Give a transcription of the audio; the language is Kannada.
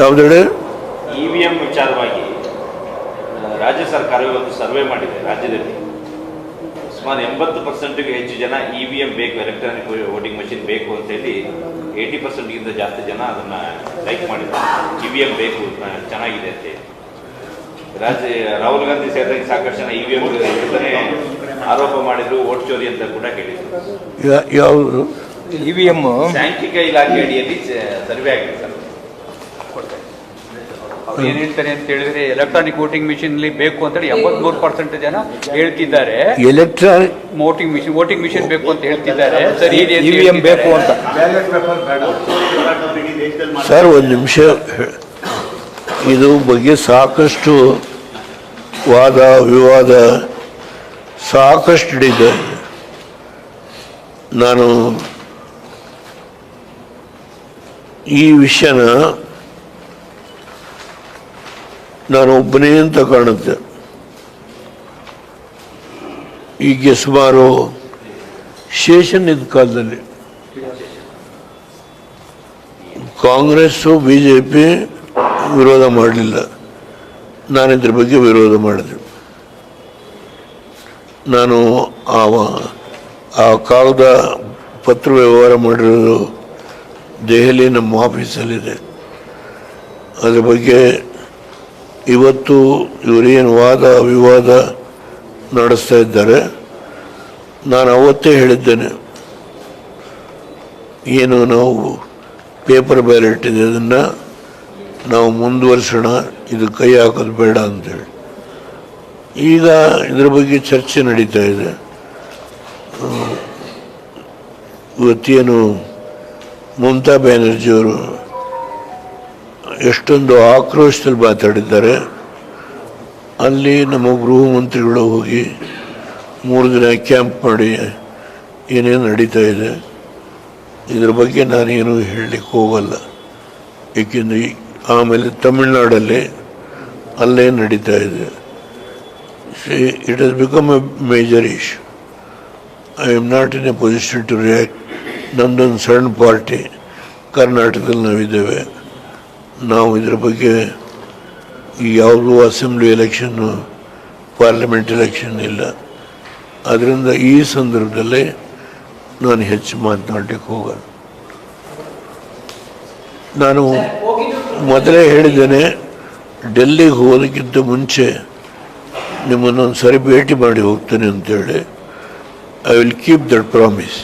ಯಾವುದೆಡೆ ಇ ವಿ ಎಂ ವಿಚಾರವಾಗಿ ರಾಜ್ಯ ಸರ್ಕಾರ ಇವತ್ತು ಸರ್ವೆ ಮಾಡಿದೆ ರಾಜ್ಯದಲ್ಲಿ. ಸುಮಾರು ಎಂಬತ್ತು ಪರ್ಸೆಂಟ್ಗೆ ಹೆಚ್ಚು ಜನ ಇ ವಿ ಎಂ ಬೇಕು ಎಲೆಕ್ಟ್ರಾನಿಕ್ ವೋಟಿಂಗ್ ಮಷಿನ್ ಬೇಕು ಅಂತ ಹೇಳಿ ಏಯ್ಟಿ ಪರ್ಸೆಂಟ್ಗಿಂತ ಜಾಸ್ತಿ ಜನ ಅದನ್ನು ಲೈಕ್ ಮಾಡಿದ್ದಾರೆ. ಇ ವಿ ಎಂ ಬೇಕು ಚೆನ್ನಾಗಿದೆ ಅಂತೇಳಿ ರಾಜ್ಯ ರಾಹುಲ್ ಗಾಂಧಿ ಸೇರಿದಂಗೆ ಸಾಕಷ್ಟು ಜನ ಇ ವಿ ಎಂ ಆರೋಪ ಮಾಡಿದ್ರು ಓಟ್ ಚೋರಿ ಅಂತ ಕೂಡ ಕೇಳಿದ್ರು ಇ ವಿ ಎಂ. ಸಾಂಖ್ಯಿಕ ಇಲಾಖೆ ಅಡಿಯಲ್ಲಿ ಸರ್ವೆ ಆಗಿದೆ ಸರ್. ಅವ್ರು ಏನು ಹೇಳ್ತಾರೆ ಅಂತ ಹೇಳಿದ್ರೆ ಎಲೆಕ್ಟ್ರಾನಿಕ್ ವೋಟಿಂಗ್ ಮಿಷಿನ್ ಬೇಕು ಅಂತೇಳಿ ಎಂಬತ್ಮೂರು ಪರ್ಸೆಂಟ್ ಜನ ಹೇಳ್ತಿದ್ದಾರೆ. Electronic voting machine voting machine ಬೇಕು ಅಂತ ಹೇಳ್ತಿದ್ದಾರೆ. ಸರ್ ಇವಿಎಂ ಎಂ ಬೇಕು ಅಂತ. ಸರ್ ಒಂದು ನಿಮಿಷ. ಇದು ಬಗ್ಗೆ ಸಾಕಷ್ಟು ವಾದ ವಿವಾದ ಸಾಕಷ್ಟು ಇದೆ. ನಾನು ಈ ವಿಷಯನ ನಾನು ಒಬ್ಬನೇ ಅಂತ ಕಾಣುತ್ತೆ. ಈಗ ಸುಮಾರು ಶೇಷನ್ ಇದ್ದ ಕಾಲದಲ್ಲಿ. ಕಾಂಗ್ರೆಸ್ಸು ಬಿ ಜೆ ಪಿ ವಿರೋಧ ಮಾಡಲಿಲ್ಲ. ನಾನು ಇದ್ರ ಬಗ್ಗೆ ವಿರೋಧ ಮಾಡಿದೆ. ನಾನು ಆ ಆ ಕಾಗದ ಪತ್ರ ವ್ಯವಹಾರ ಮಾಡಿರೋದು ದೆಹಲಿ ನಮ್ಮ ಆಫೀಸಲ್ಲಿದೆ ಅದ್ರ ಬಗ್ಗೆ ಇವತ್ತು ಇವರೇನು ವಾದ, ವಿವಾದ ನಡೆಸ್ತಾ ಇದ್ದಾರೆ. ನಾನು ಅವತ್ತೇ ಹೇಳಿದ್ದೇನೆ. ಏನು ನಾವು ಪೇಪರ್ ಬ್ಯಾಲೆಟ್ ಇದೆ ಅದನ್ನು ನಾವು ಮುಂದುವರಿಸೋಣ, ಇದು ಕೈ ಹಾಕೋದು ಬೇಡ ಅಂತೇಳಿ. ಈಗ ಇದರ ಬಗ್ಗೆ ಚರ್ಚೆ ನಡೀತಾ ಇದೆ. ಇವತ್ತೇನು ಮಮತಾ ಬ್ಯಾನರ್ಜಿಯವರು ಎಷ್ಟೊಂದು ಆಕ್ರೋಶದಲ್ಲಿ ಮಾತಾಡಿದ್ದಾರೆ. ಅಲ್ಲಿ ನಮ್ಮ ಗೃಹ ಮಂತ್ರಿಗಳು ಹೋಗಿ ಮೂರು ದಿನ ಕ್ಯಾಂಪ್ ಮಾಡಿ ಏನೇನು ನಡೀತಾ ಇದೆ. ಇದ್ರ ಬಗ್ಗೆ ನಾನೇನು ಹೇಳಲಿಕ್ಕೆ ಹೋಗಲ್ಲ. ಏಕೆಂದರೆ ಆಮೇಲೆ ತಮಿಳ್ನಾಡಲ್ಲಿ ಅಲ್ಲೇ ನಡೀತಾ ಇದೆ. It has become a major issue I am not in a position to react ನಮ್ಮದೊಂದು ಸಣ್ಣ ಪಾರ್ಟಿ ಕರ್ನಾಟಕದಲ್ಲಿ ನಾವಿದ್ದೇವೆ. ನಾವು ಇದರ ಬಗ್ಗೆ ಯಾವುದೂ ಅಸೆಂಬ್ಲಿ ಎಲೆಕ್ಷನ್ನು ಪಾರ್ಲಿಮೆಂಟ್ ಎಲೆಕ್ಷನ್ ಇಲ್ಲ. ಅದರಿಂದ ಈ ಸಂದರ್ಭದಲ್ಲಿ ನಾನು ಹೆಚ್ಚು ಮಾತನಾಡಲಿಕ್ಕೆ ಹೋಗಲ್ಲ ನಾನು ಮೊದಲೇ ಹೇಳಿದ್ದೇನೆ ಡೆಲ್ಲಿಗೆ ಹೋಗೋದಕ್ಕಿಂತ ಮುಂಚೆ ನಿಮ್ಮನ್ನೊಂದು ಸರಿ ಭೇಟಿ ಮಾಡಿ ಹೋಗ್ತೇನೆ ಅಂತೇಳಿ. I will keep that promise